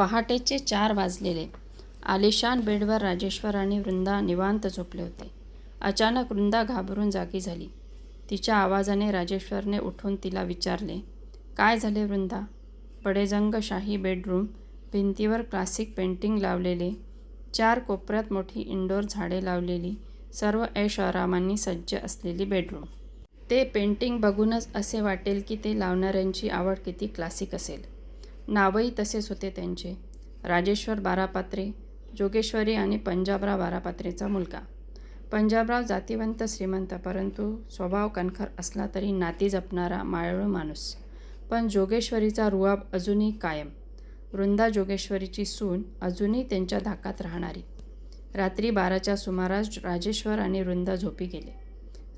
पहाटेचे चार वाजलेले. आलिशान बेडवर राजेश्वर आणि वृंदा निवांत झोपले होते. अचानक वृंदा घाबरून जागी झाली. तिच्या आवाजाने राजेश्वरने उठून तिला विचारले, "काय झाले वृंदा? " बडेजंग शाही बेडरूम. भिंतीवर क्लासिक पेंटिंग लावलेले. चार कोपऱ्यात मोठी इंडोर झाडे लावलेली. सर्व ऐषोआरामांनी सज्ज असलेली बेडरूम. ते पेंटिंग बघूनच असे वाटेल की ते लावणाऱ्यांची आवड किती क्लासिक असेल. नावही तसेच होते त्यांचे. राजेश्वर बारापात्रे. जोगेश्वरी आणि पंजाबराव बारापात्रेचा मुलगा. पंजाबराव जातिवंत श्रीमंत परंतु स्वभाव कणखर असला तरी नाती जपणारा मायाळू माणूस. पण जोगेश्वरीचा रुआब अजूनही कायम. वृंदा जोगेश्वरीची सून, अजूनही त्यांच्या धाकात राहणारी. रात्री बाराच्या सुमारास राजेश्वर आणि वृंदा झोपी गेले.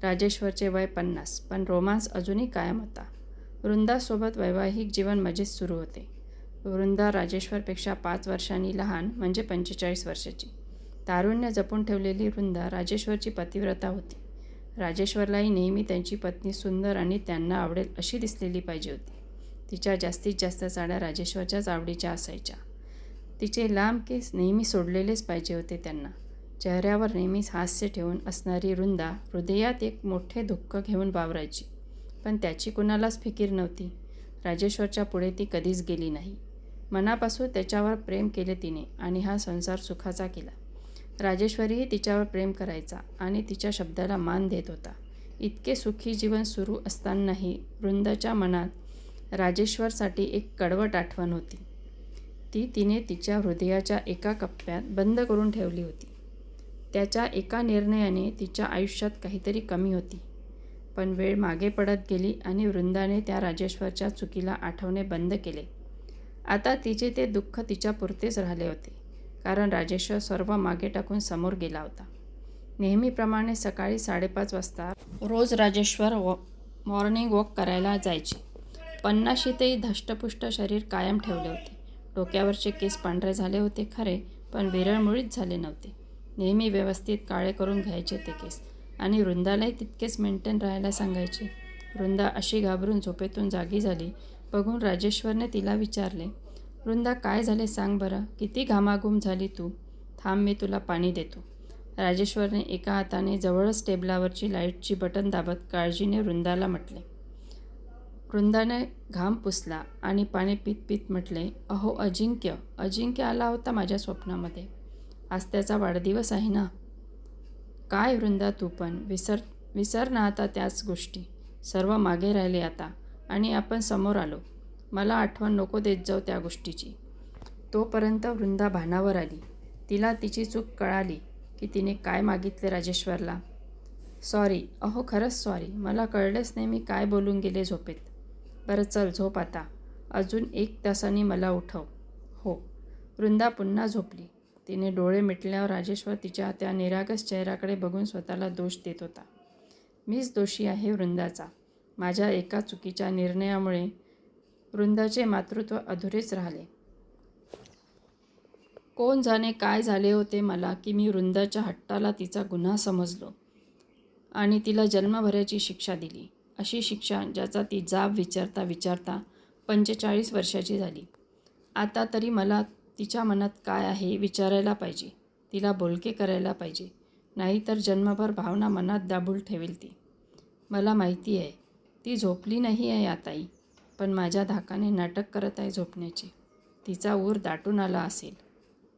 राजेश्वरचे वय पन्नास, पण रोमांस अजूनही कायम होता. वृंदासोबत वैवाहिक जीवन मजेत सुरू होते. वृंदा राजेश्वरपेक्षा पाच वर्षांनी लहान म्हणजे पंचेचाळीस वर्षाची. तारुण्य जपून ठेवलेली वृंदा राजेश्वरची पतिव्रता होती. राजेश्वरलाही नेहमी त्यांची पत्नी सुंदर आणि त्यांना आवडेल अशी दिसलेली पाहिजे होती. तिच्या जास्तीत जास्त साड्या राजेश्वरच्याच आवडीच्या असायच्या. तिचे लांब केस नेहमी सोडलेलेच पाहिजे होते त्यांना. चेहऱ्यावर नेहमीच हास्य ठेवून असणारी वृंदा हृदयात एक मोठे दुःख घेऊन वावरायची. पण त्याची कुणालाच फिकीर नव्हती. राजेश्वरच्या पुढे ती कधीच गेली नाही. मनापासून त्याच्यावर प्रेम केले तिने आणि हा संसार सुखाचा केला. राजेश्वरीही तिच्यावर प्रेम करायचा आणि तिच्या शब्दाला मान देत होता. इतके सुखी जीवन सुरू असतानाही वृंदाच्या मनात राजेश्वरसाठी एक कडवट आठवण होती. ती तिने तिच्या हृदयाच्या एका कप्प्यात बंद करून ठेवली होती. त्याच्या एका निर्णयाने तिच्या आयुष्यात काहीतरी कमी होती. पण वेळ मागे पडत गेली आणि वृंदाने त्या राजेश्वरच्या चुकीला आठवणे बंद केले. आता तिचे ते दुःख तिच्यापुरतेच राहिले होते. कारण राजेश्वर सर्व मागे टाकून समोर गेला होता. नेहमीप्रमाणे सकाळी साडेपाच वाजता रोज राजेश्वर मॉर्निंग वॉक करायला जायचे. पन्नाशीतही धष्टपुष्ट शरीर कायम ठेवले होते. डोक्यावरचे केस पांढरे झाले होते खरे, पण विरळमुळीच झाले नव्हते. नेहमी व्यवस्थित काळे करून घ्यायचे ते केस आणि वृंदालाही तितकेच मेंटेन राहायला सांगायचे. वृंदा अशी घाबरून झोपेतून जागी झाली बघून राजेश्वरने तिला विचारले, "वृंदा काय झाले सांग बरं? किती घामाघूम झाली तू? थांब मी तुला पाणी देतो. " राजेश्वरने एका हाताने जवळच टेबलावरची लाईटची बटन दाबत काळजीने वृंदाला म्हटले. वृंदाने घाम पुसला आणि पाणी पित पित म्हटले, "अहो अजिंक्य, अजिंक्य आला होता माझ्या स्वप्नामध्ये. आज त्याचा वाढदिवस आहे ना. " "काय वृंदा तू पण, विसर विसर ना आता त्याच गोष्टी. सर्व मागे राहिले आता आणि आपण समोर आलो. मला आठवण नको देत जाऊ त्या गोष्टीची. " तोपर्यंत वृंदा भानावर आली. तिला तिची चूक कळाली की तिने काय मागितले राजेश्वरला. "सॉरी, अहो खरंच सॉरी. मला कळलेच नाही मी काय बोलून गेले झोपेत. बरं चल झोप आता. अजून एक तासाने मला उठव. " "हो. " वृंदा पुन्हा झोपली. तिने डोळे मिटल्यावर राजेश्वर तिच्या त्या निरागस चेहऱ्याकडे बघून स्वतःला दोष देत होता. "मीच दोषी आहे वृंदाचा. माझ्या एका चुकीच्या निर्णयामुळे वृंदाचे मातृत्व अधुरेच राहिले. कोण जाणे काय झाले होते मला की मी वृंदाच्या हट्टाला तिचा गुन्हा समजलो आणि तिला जन्मभराची शिक्षा दिली. अशी शिक्षा ज्याचा ती जाब विचारता विचारता पंचेचाळीस वर्षाची झाली. आता तरी मला तिच्या मनात काय आहे विचारायला पाहिजे. तिला बोलके करायला पाहिजे. नाहीतर जन्मभर भावना मनात दाबून ठेवेल ती. मला माहिती आहे, ती झोपली नाही आहे आताही. पण माझ्या धाकाने नाटक करत आहे झोपण्याचे. तिचा ऊर दाटून आला असेल.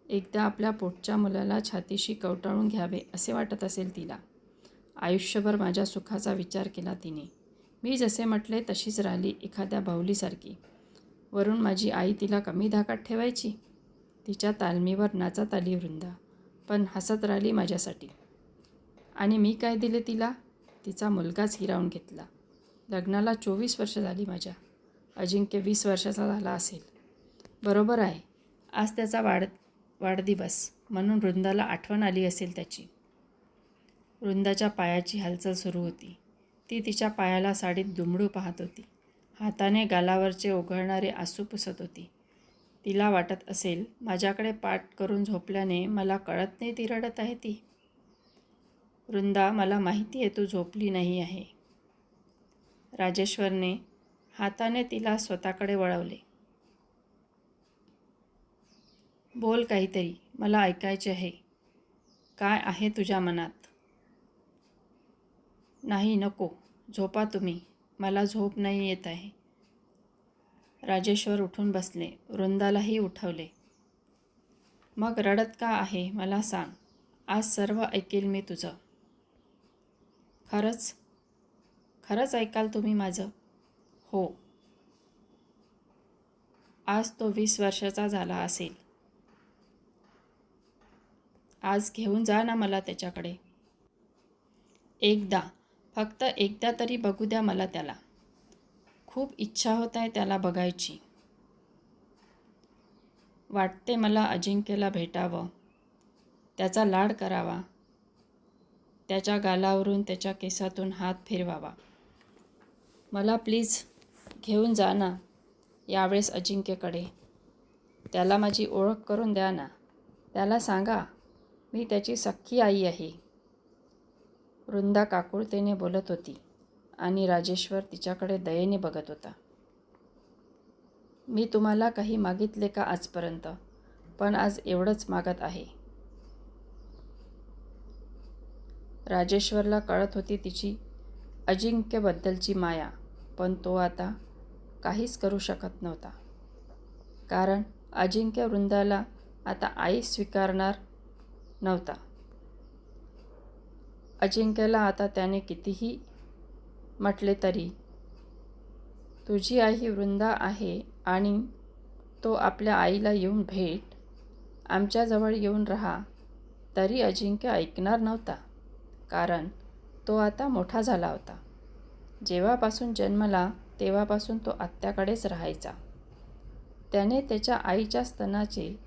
एकदा आपल्या पोटच्या मुलाला छातीशी कवटाळून घ्यावे असे वाटत असेल तिला. आयुष्यभर माझ्या सुखाचा विचार केला तिने. मी जसे म्हटले तशीच राहिली एखाद्या बाहुलीसारखी. वरून माझी आई तिला कमी धाकात ठेवायची. तिच्या तालमीवर नाचत आली वृंदा, पण हसत राहिली माझ्यासाठी. आणि मी काय दिले तिला? तिचा मुलगाच हिरावून घेतला. लग्नाला चोवीस वर्ष झाली माझ्या. अजिंक्य वीस वर्षाचा झाला असेल. बरोबर आहे. आज त्याचा वाढ वाढदिवस म्हणून वृंदाला आठवण आली असेल त्याची. वृंदाच्या पायाची हालचाल सुरू होती. ती तिच्या पायाला साडीत दुमडू पाहत होती. हाताने गालावरचे ओघळणारे आसू पुसत होती. तिला वाटत असेल, माझ्याकडे पाठ करून झोपल्याने मला कळत नाही ती रडत आहे ती. "वृंदा मला माहिती आहे तू झोपली नाही आहे. " राजेश्वरने हाताने तिला स्वतःकडे वळवले. बोल काहीतरी मला ऐकायचे आहे. काय आहे तुझ्या मनात? नाही नको. झोपा तुम्ही. मला झोप नाही येत आहे. राजेश्वर उठून बसले. वृंदालाही उठवले. मग रडत का आहे मला सांग. आज सर्व ऐकेल मी तुझं. खरंच? खरंच ऐकाल तुम्ही माझं? हो. आज तो वीस वर्षाचा झाला असेल. आज घेऊन जा ना मला त्याच्याकडे. एकदा फक्त एकदा तरी बघू द्या मला त्याला. खूप इच्छा होत आहे त्याला बघायची. वाटते मला अजिंक्यला भेटावं. त्याचा लाड करावा. त्याच्या गालावरून त्याच्या केसातून हात फिरवावा. मला प्लीज घेऊन जा ना यावेळेस अजिंक्यकडे. त्याला माझी ओळख करून द्या ना. त्याला सांगा मी त्याची सख्खी आई आहे. वृंदा काकुळतेने बोलत होती आणि राजेश्वर तिच्याकडे दयेने बघत होता. मी तुम्हाला काही मागितले का आजपर्यंत? पण आज एवढंच मागत आहे. राजेश्वरला कळत होती तिची अजिंक्यबद्दलची माया. पण तो आता काहीच करू शकत नव्हता. कारण अजिंक्य वृंदाला आता आई स्वीकारणार नव्हता. अजिंक्यला आता त्याने कितीही म्हटले तरी तुझी आई वृंदा आहे आणि तो आपल्या आईला येऊन भेट आमच्याजवळ येऊन राहा तरी अजिंक्य ऐकणार नव्हता. कारण तो आता मोठा झाला होता. जेव्हापासून जन्मला तेव्हापासून तो आत्याकडेच राहायचा. त्याने त्याच्या आईच्या स्तनाचे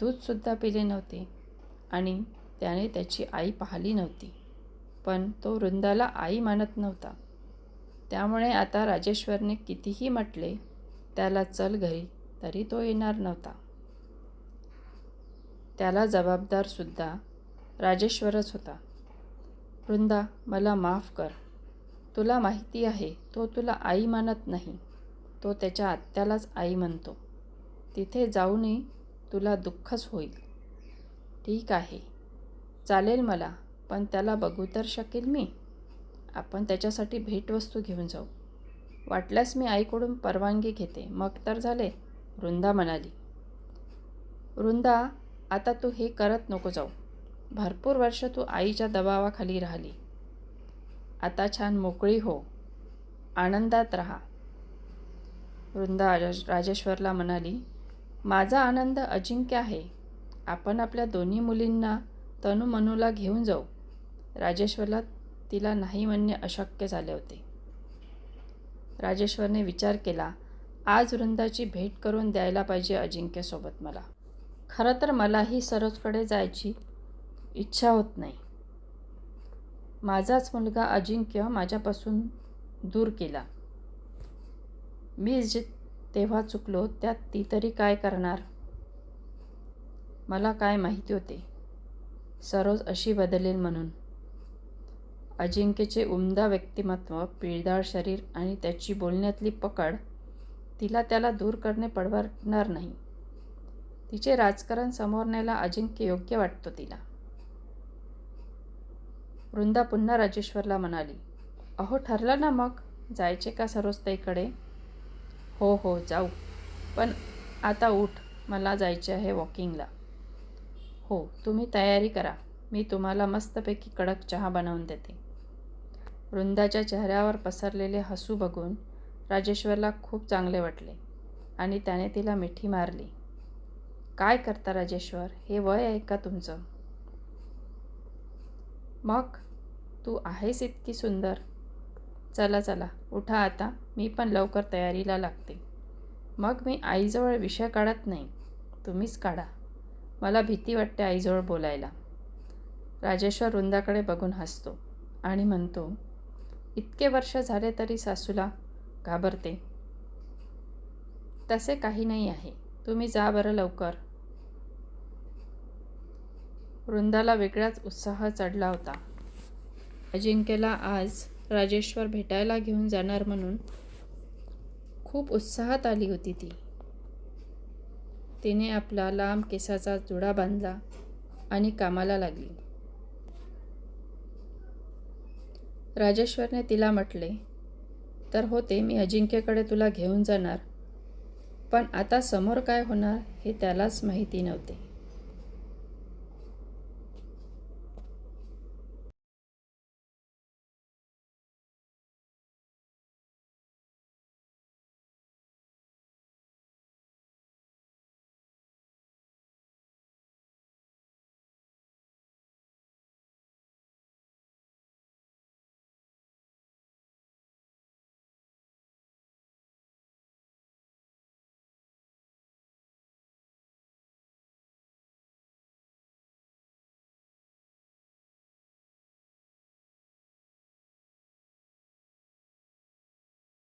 दूधसुद्धा पिले नव्हते आणि त्याने त्याची आई पाहिली नव्हती. पण तो वृंदाला आई मानत नव्हता. त्यामुळे आता राजेश्वरने कितीही म्हटले त्याला चल घरी तरी तो येणार नव्हता. त्याला जबाबदारसुद्धा राजेश्वरच होता. वृंदा मला माफ कर. तुला माहिती आहे तो तुला आई मानत नाही. तो त्याच्या आत्यालाच आई म्हणतो. तिथे जाऊनही तुला दुःखच होईल. ठीक आहे. चालेल मला पण त्याला बघू तर शकेल मी. आपण त्याच्यासाठी भेटवस्तू घेऊन जाऊ. वाटल्यास मी आईकडून परवानगी घेते. मग तर झाले वृंदा म्हणाली. वृंदा आता तू हे करत नको जाऊ. भरपूर वर्ष तू आईच्या दबावाखाली राहिली. आता छान मोकळी हो. आनंदात राहा. वृंदा राजेश्वरला म्हणाली माझा आनंद अजिंक्य आहे. आपण आपल्या दोन्ही मुलींना तनू मनूला घेऊन जाऊ. राजेश्वरला तिला नाही म्हणणे अशक्य झाले होते. राजेश्वरने विचार केला आज वृंदाची भेट करून द्यायला पाहिजे अजिंक्यसोबत मला. खरं तर मलाही सरोजकडे जायची इच्छा होत नाही. माझाच मुलगा अजिंक्य माझ्यापासून दूर केला मी जे तेव्हा चुकलो त्यात ती तरी काय करणार? मला काय माहिती होते? सरोज अशी बदलेल म्हणून. अजिंक्यचे उमदा व्यक्तिमत्व पिळदाळ शरीर आणि त्याची बोलण्यातली पकड तिला त्याला दूर करणे पडवणार नाही. तिचे राजकारण समोर न्यायला अजिंक्य योग्य वाटतो तिला. वृंदा पुन्हा राजेश्वरला म्हणाली अहो ठरलं ना मग? जायचे का सरोजताईकडे हो हो जाऊ. पण आता उठ. मला जायचे आहे वॉकिंगला. हो तुम्ही तयारी करा. मी तुम्हाला मस्तपैकी कडक चहा बनवून देते. वृंदाच्या चेहऱ्यावर पसरलेले हसू बघून राजेश्वरला खूप चांगले वाटले आणि त्याने तिला मिठी मारली. काय करता राजेश्वर? हे वय आहे का तुमचं? मग तू आहेस इतकी सुंदर. चला चला उठा आता. मी पण लवकर तयारीला लागते. मग मी आईजवळ विषय काढत नाही. तुम्हीच काढा. मला भीती वाटते आईजवळ बोलायला. राजेश्वर वृंदाकडे बघून हसतो आणि म्हणतो इतके वर्ष झाले तरी सासूला घाबरते. तसे काही नाही आहे. तुम्ही जा बरं लवकर. वृंदाला वेगळाच उत्साह चढला होता. अजिंक्यला आज राजेश्वर भेटायला घेऊन जाणार म्हणून खूप उत्साहात आली होती ती. तिने आपला लांब केसाचा जुडा बांधला आणि कामाला लागली. राजेश्वरने तिला म्हटले तर होते मी अजिंक्यकडे तुला घेऊन जाणार. पण आता समोर काय होणार हे त्यालाच माहिती नव्हते.